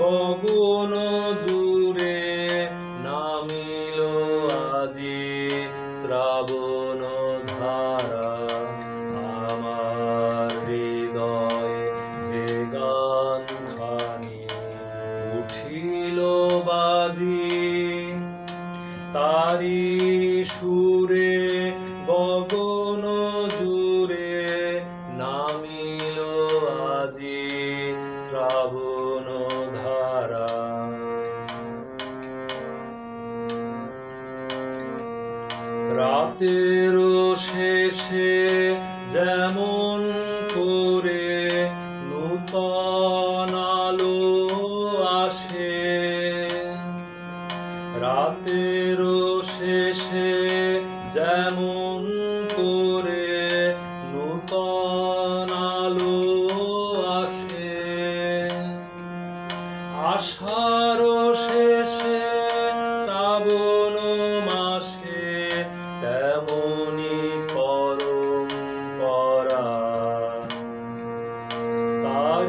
গগন জুড়ে নামিল আজি শ্রাবণ ধারা। আমার হৃদয় যে গান খানি উঠিল বাজি, তারি সুরে গগন জুড়ে নামিল আজি শ্রাবণ রাতের শেষে যেমন করে নূতন আলো আসে, রাতের শেষে যেমন করে নূতন আলো আসে আষাঢ়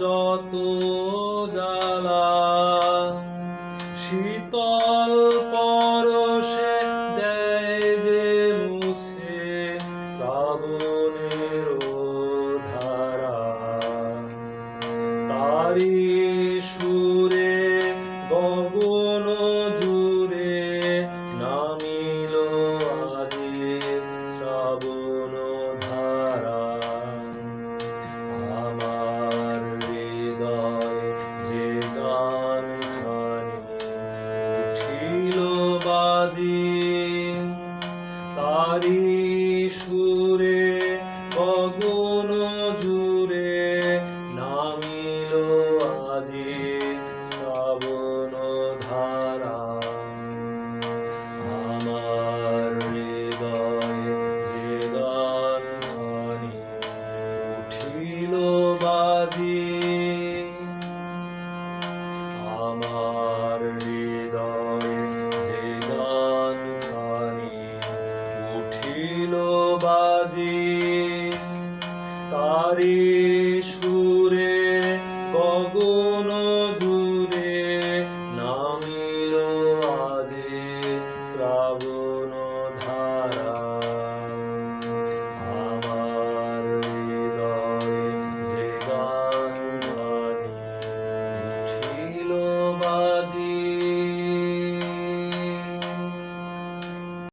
যত জ্বালা শীতল পরশে দেয় যে মুছে শ্রাবণের ধারা। তারি সুরে বাজি তারি সুরে বাজে তারে সুরে গগন জুড়ে নামিল আজে শ্রাবণ।